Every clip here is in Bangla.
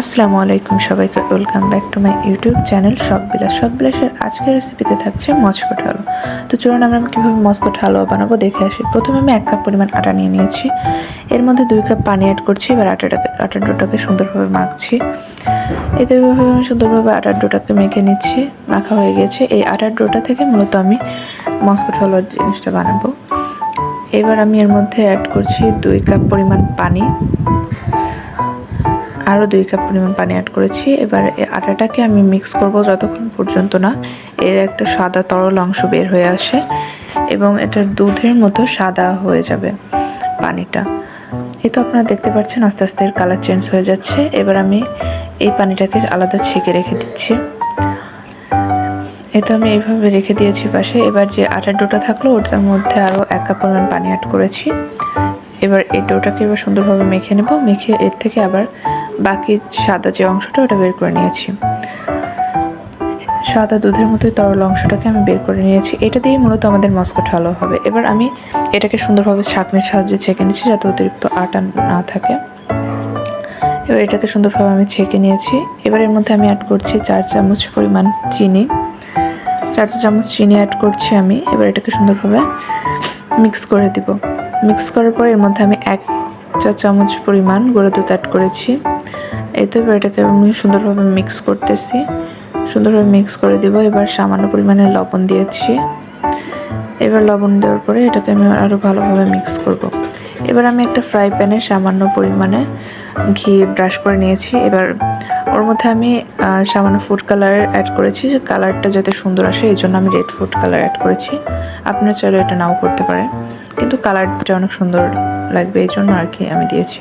আসসালামু আলাইকুম সবাইকে welcome back to my YouTube channel Shokh Bilash Shokh বিলাসের আজকের রেসিপিতে থাকছে মস্কট হালুয়া তো চলুন আমরা কীভাবে মস্কট হালুয়া বানাবো, দেখে আসি। প্রথমে আমি এক কাপ পরিমাণ আটা নিয়ে নিয়েছি। এর মধ্যে দুই কাপ পানি অ্যাড করছি, এবার আটাটাকে, আটার ডোটাকে সুন্দরভাবে মাখছি। এতে আমি সুন্দরভাবে আটার ডোটাকে মেখে নিচ্ছি, মাখা হয়ে গেছে। এই আটার ডোটা থেকে মূলত আমি মস্কট হালুয়ার জিনিসটা বানাবো। এবার আমি এর মধ্যে অ্যাড করছি দুই কাপ পরিমাণ পানি। আরও দুই কাপ পরিমাণ পানি অ্যাড করেছি। এবার আটাটাকে আমি মিক্স করব যতক্ষণ পর্যন্ত না। এর একটা সাদা তরল অংশ বের হয়ে আসে এবং এটা দুধের মতো সাদা হয়ে যাবে পানিটা। এই তো আপনারা দেখতে পাচ্ছেন, আস্তে আস্তে এর কালার চেঞ্জ হয়ে যাচ্ছে। এবার আমি এই পানিটাকে আলাদা ছেঁকে রেখে দিচ্ছি। এই তো আমি এইভাবে রেখে দিয়েছি পাশে। এবার যে আটার ডোটা থাকল, ওটার মধ্যে আরও এক কাপ পরিমাণ পানি অ্যাড করেছি। এবার এই ডোটাকে এবার সুন্দরভাবে মেখে নেব। মেখে এর থেকে আবার বাকি সাদা যে অংশটা, ওটা বের করে নিয়েছি। সাদা দুধের মতোই তরল অংশটাকে আমি বের করে নিয়েছি। এটা দিয়ে মূলত আমাদের মস্কট ভালো হবে। এবার আমি এটাকে সুন্দরভাবে ছাঁকনির সাহায্যে ছেঁকে নিয়েছি যাতে অতিরিক্ত আটা না থাকে। এবার এটাকে সুন্দরভাবে আমি ছেঁকে নিয়েছি। এবার এর মধ্যে আমি অ্যাড করছি চার চামচ পরিমাণ চিনি। চার চামচ চিনি অ্যাড করছি আমি। এবার এটাকে সুন্দরভাবে মিক্স করে দিব। মিক্স করার পর এর মধ্যে আমি এক চা চামচ পরিমাণ গুঁড়ো দুধ অ্যাড করেছি। এই তো এটাকে আমি সুন্দরভাবে মিক্স করতেছি। সুন্দরভাবে মিক্স করে দিব। এবার সামান্য পরিমাণে লবণ দিয়েছি। এবার লবণ দেওয়ার পরে এটাকে আমি আরও ভালোভাবে মিক্স করব। এবার আমি একটা ফ্রাই প্যানে সামান্য পরিমাণে ঘি ব্রাশ করে নিয়েছি। এবার ওর মধ্যে আমি সামান্য ফুড কালার অ্যাড করেছি, যে কালারটা যাতে সুন্দর আসে, এই জন্য আমি রেড ফুড কালার অ্যাড করেছি। আপনারা চাইলে এটা নাও করতে পারেন, কিন্তু কালারটা অনেক সুন্দর লাগবে, এই জন্য আর কি আমি দিয়েছি।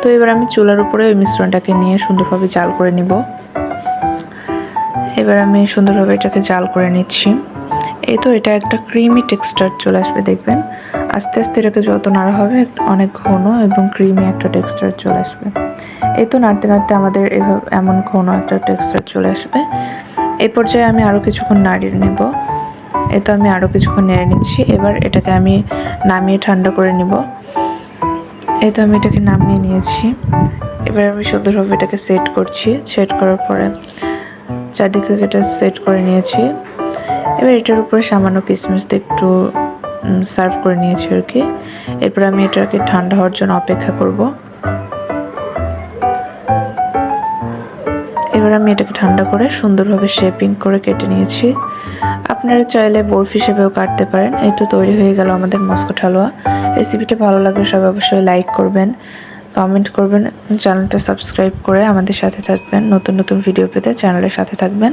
তো এবার আমি চুলার উপরে ওই মিশ্রণটাকে নিয়ে সুন্দরভাবে জাল করে নিব। এবার আমি সুন্দরভাবে এটাকে জাল করে নিচ্ছি। এই তো এটা একটা ক্রিমি টেক্সচার চলে আসবে, দেখবেন। আস্তে আস্তে এটাকে যত নাড়া হবে, অনেক ঘন এবং ক্রিমি একটা টেক্সচার চলে আসবে। এই তো নাড়তে নাড়তে আমাদের এভাবে এমন ঘন একটা টেক্সচার চলে আসবে। এই পর্যায়ে আমি আরও কিছুক্ষণ নাড়িয়ে নেব। এই তো আমি আরও কিছুক্ষণ নেড়ে নিচ্ছি। এবার এটাকে আমি নামিয়ে ঠান্ডা করে নিব। এই তো আমি এটাকে নামিয়ে নিয়েছি। এবার আমি সুন্দরভাবে এটাকে সেট করছি। সেট করার পরে চারদিক এটা সেট করে নিয়েছি। এবার এটার উপরে সামান্য কিসমিস একটু সার্ভ করে নিয়েছি আর কি। এরপর আমি এটাকে ঠান্ডা হওয়ার জন্য অপেক্ষা করব। এবার আমি এটাকে ঠান্ডা করে সুন্দরভাবে শেপিং করে কেটে নিয়েছি। আপনারা চাইলে বরফ হিসেবেও কাটতে পারেন। এই তো তৈরি হয়ে গেল আমাদের মস্কট হালুয়া রেসিপিটা ভালো লাগলে সবাই অবশ্যই লাইক করবেন কমেন্ট করবেন, চ্যানেলটা সাবস্ক্রাইব করে আমাদের সাথে থাকবেন। নতুন নতুন ভিডিও পেতে চ্যানেলের সাথে থাকবেন।